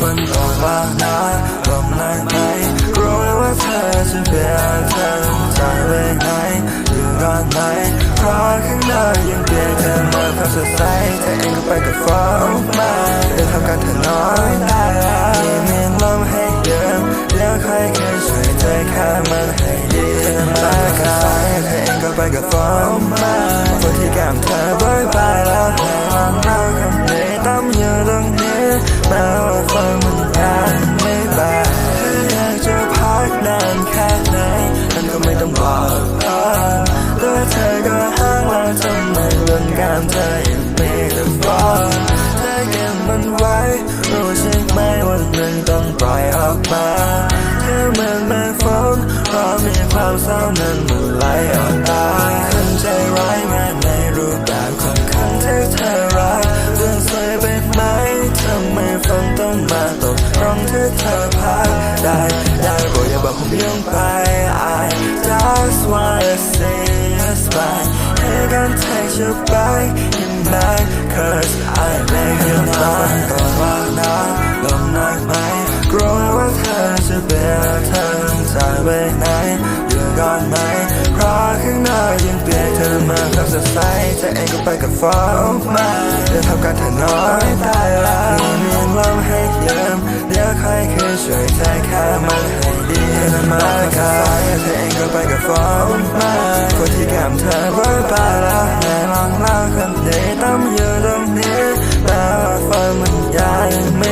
ฝนตกบ้างนะลมแรงไหมรู้ไหมว่าเธอจะเปลี่ยนเธอใจไปไหนอยู่ก่อนไหมเพราะข้างหน้ายังเปลี่ยนเธอมาความสดใสเธอเองก็ไปกับฟ้าออกมาจะทำการเธอน้อยได้มีมีลมให้เยืมเดี๋ยวใครเคยช่วยเธอแค่มันให้ดีเธอมากับสายเธอเองก็ไปกับฟ้าออกมาคนที่แก้มเธอามเธอยังมีแต่ฟ้าเธอเก็บมันไว้รู้ใช่ไหมว่ามันต้องปล่อยออกมาเธอเหมือนแมงฝนเพราะมีความเศร้านั้นมันไหลออกมาคนใจร้ายมาในรูปแบบของคนที่เธอรักเรื่องสวยไปไหมทำไมฝนต้องมาตกตรงที่เธอพักได้ได้โปรดอย่าบอกผมยังไป I just wanna see can take you back in back Cause I make you mine ก็ว่านะลมหนักไหมกลัวว่าเธอจะเบื่อเธอจะไปไหนอยู่ก่อนไหมเพราะข้างหน้ายังเปลี่ยนเธอมาความสดใสเธอเองก็ไปกับฟ้ามาเดินทำการเธอน้อยได้แล้วมีเมียงลมให้ยืมเดี๋ยวใครเคยช่วยเธอแค่มันให้ดีเธอมาค่ะ time